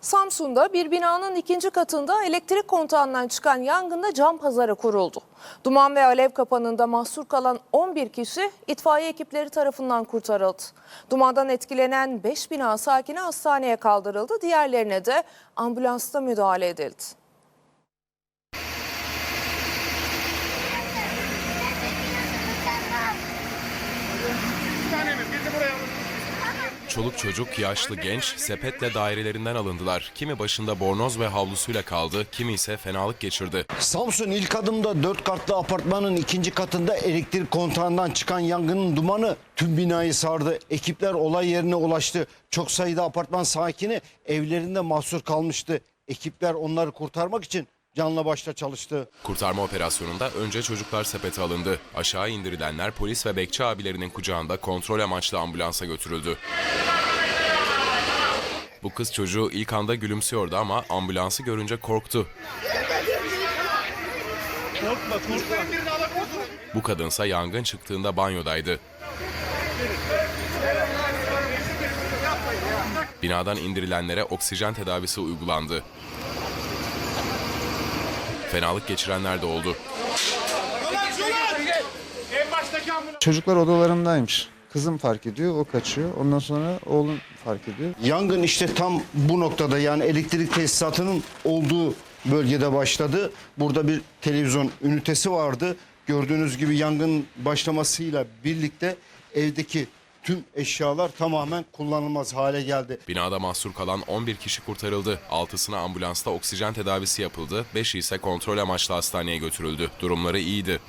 Samsun'da bir binanın ikinci katında elektrik kontağından çıkan yangında cam pazarı kuruldu. Duman ve alev kapanında mahsur kalan 11 kişi itfaiye ekipleri tarafından kurtarıldı. Dumandan etkilenen 5 bina sakini hastaneye kaldırıldı. Diğerlerine de ambulansta müdahale edildi. Çoluk çocuk, yaşlı genç sepetle dairelerinden alındılar. Kimi başında bornoz ve havlusuyla kaldı, kimi ise fenalık geçirdi. Samsun ilk adımda 4 katlı apartmanın ikinci katında elektrik kontağından çıkan yangının dumanı tüm binayı sardı. Ekipler olay yerine ulaştı. Çok sayıda apartman sakini evlerinde mahsur kalmıştı. Ekipler onları kurtarmak için canla başla çalıştı. Kurtarma operasyonunda önce çocuklar sepete alındı. Aşağı indirilenler polis ve bekçi abilerinin kucağında kontrol amaçlı ambulansa götürüldü. Bu kız çocuğu ilk anda gülümsüyordu ama ambulansı görünce korktu. Bu kadınsa yangın çıktığında banyodaydı. Binadan indirilenlere oksijen tedavisi uygulandı. Fenalık geçirenler de oldu. Çocuklar odalarındaymış. Kızım fark ediyor, o kaçıyor. Ondan sonra oğlum fark ediyor. Yangın işte tam bu noktada yani elektrik tesisatının olduğu bölgede başladı. Burada bir televizyon ünitesi vardı. Gördüğünüz gibi yangın başlamasıyla birlikte evdeki tüm eşyalar tamamen kullanılmaz hale geldi. Binada mahsur kalan 11 kişi kurtarıldı. 6'sına ambulansta oksijen tedavisi yapıldı. 5'i ise kontrol amaçlı hastaneye götürüldü. Durumları iyiydi.